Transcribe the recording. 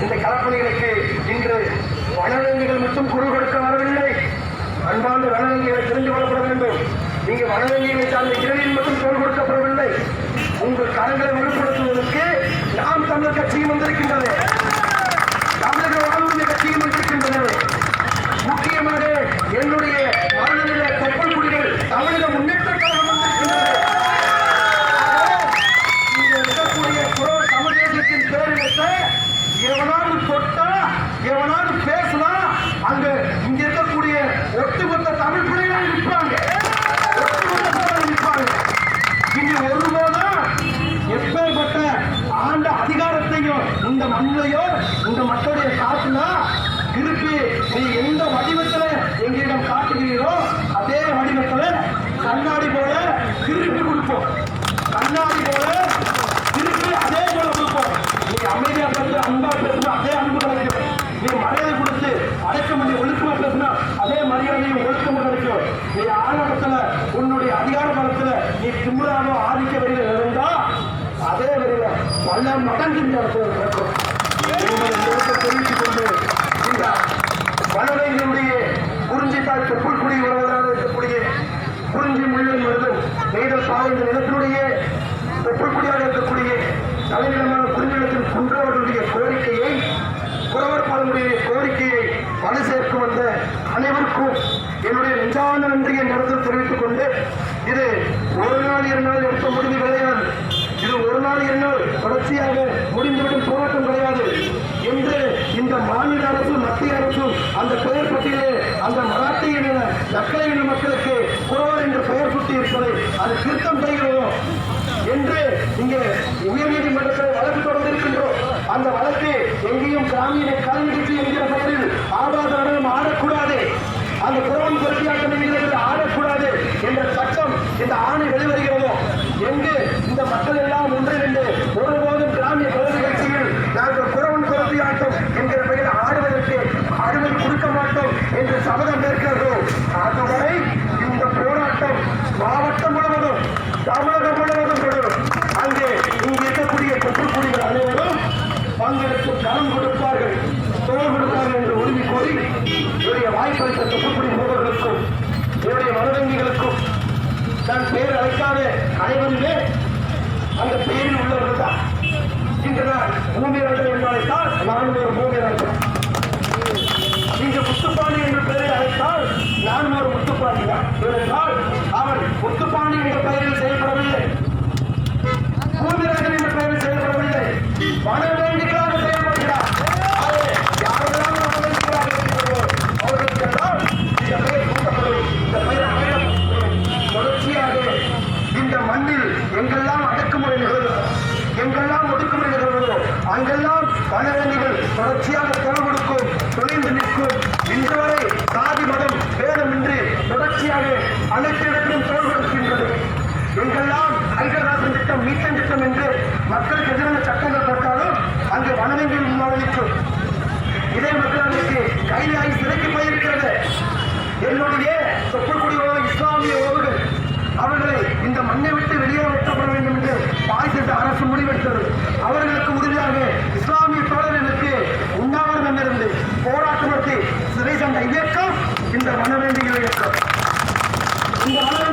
இந்த களப்பணிகளுக்கு இன்று வனவிலங்குகள் மட்டும் குரல் கொடுக்க வரவில்லை. அன்பார்ந்த வனவிலங்குகளை தெரிந்து கொள்ளப்பட வேண்டும். நீங்க வனவிலங்குகளை சார்ந்த இரவில் மட்டும் குரல் கொடுக்கப்படவில்லை. உங்கள் கரங்களை வலுப்படுத்துவதற்கு நாம் தமிழர் கட்சியும் எவனாவது தொட்டா எவனாவது பேசினா அங்க இங்க இருக்கக்கூடிய ஒட்டுமொத்த தமிழ் பிள்ளைகள் நிற்பாங்க ஒட்டுமொத்த பிள்ளைகள் நிற்பாங்க இனி ஒருபோதும் எப்பேற்பட்ட ஆண்ட அதிகாரத்தையும் இந்த மண்ணையோ இந்த மக்களுடைய காட்டுனா திருப்பி நீ எந்த வடிவத்துல எங்களிடம் காட்டுகிறீரோ அதே வடிவத்துல கண்ணாடி போல திருப்பி கொடுப்போம். கண்ணாடி போல திருப்பி அதே போல கொடுப்போம் நீ அமைதியா பேசு அன்பா பேசு அதே அன்பு கிடைக்கும் நீ மரியாதை கொடுத்து அடக்க முடியும் ஒழுக்கமா பேசினா அதே மரியாதையும் ஒழுக்கம் கிடைக்கும் நீ ஆணவத்துல உன்னுடைய அதிகார பலத்துல நீ திமுறானோ ஆதிக்க வரியில இருந்தா அதே வரியில பல மடங்கு இந்த இடத்துல நடக்கும். தெரிவித்துக் கொண்டு குன்றவர்களுடைய கோரிக்கையை குறவர் பாலனுடைய கோரிக்கையை வலு சேர்க்க வந்த அனைவருக்கும் என்னுடைய நிஜான நன்றியை நடத்த தெரிவித்துக் கொண்டு இது ஒரு நாள் இரு நாள் எடுத்த முடிவு கிடையாது. இது ஒரு நாள் இரு நாள் தொடர்ச்சியாக முடிந்துவிடும் போராட்டம் கிடையாது. என்று இந்த மாநில அரசு மத்திய அரசும் அந்த பெயர் பட்டியலே அந்த மராட்டிய இன இன மக்களுக்கு குறவர் என்று பெயர் சுட்டி இருப்பதை அது திருத்தம் செய்கிறோம் என்று இங்கே உயர்நீதிமன்றத்தில் வழக்கு தொடர்ந்திருக்கின்றோம். அந்த வழக்கு எங்கேயும் கிராமிய கலை என்கிற பெயரில் ஆபாத நடனம் ஆடக்கூடாது. அந்த நான் அனைவருமே அந்த பெயரில் உள்ளவர்கள் தான் இன்று நான் பூமியர்கள் என்று அழைத்தால் நான் ஒரு பூமியர்கள் இங்கு முத்துப்பாண்டி என்ற பெயரை அழைத்தால் நான் ஒரு முத்துப்பாண்டி. அங்கெல்லாம் வனவேண்டிகள் தொடர்ச்சியாக குரல் கொடுக்கும் தொழில் நிற்கும். இன்று வரை சாதி மதம் பேதமின்றி தொடர்ச்சியாக அனைத்து இடத்திலும் குரல் கொடுக்கின்றது. எங்கெல்லாம் ஹைதராபாத் திட்டம் மீட்டன் திட்டம் என்று மக்களுக்கு எதிரான சட்டங்கள் போட்டாலும் அங்கு வனவெங்கில் முன்னாடிக்கும் இதே மக்களுக்கு கைதாகி சிறைக்கு போயிருக்கிறது. என்னுடைய தொப்புக்குடி இஸ்லாமிய உறவுகள் அவர்களை இந்த மண்ணை விட்டு வெளியே வெட்டப்பட வேண்டும் என்று பாகிஸ்தான் அரசு முடிவெடுத்தது. இந்த வனவேண்டிகள் இயக்கம் இந்த வனவேண்டிகள்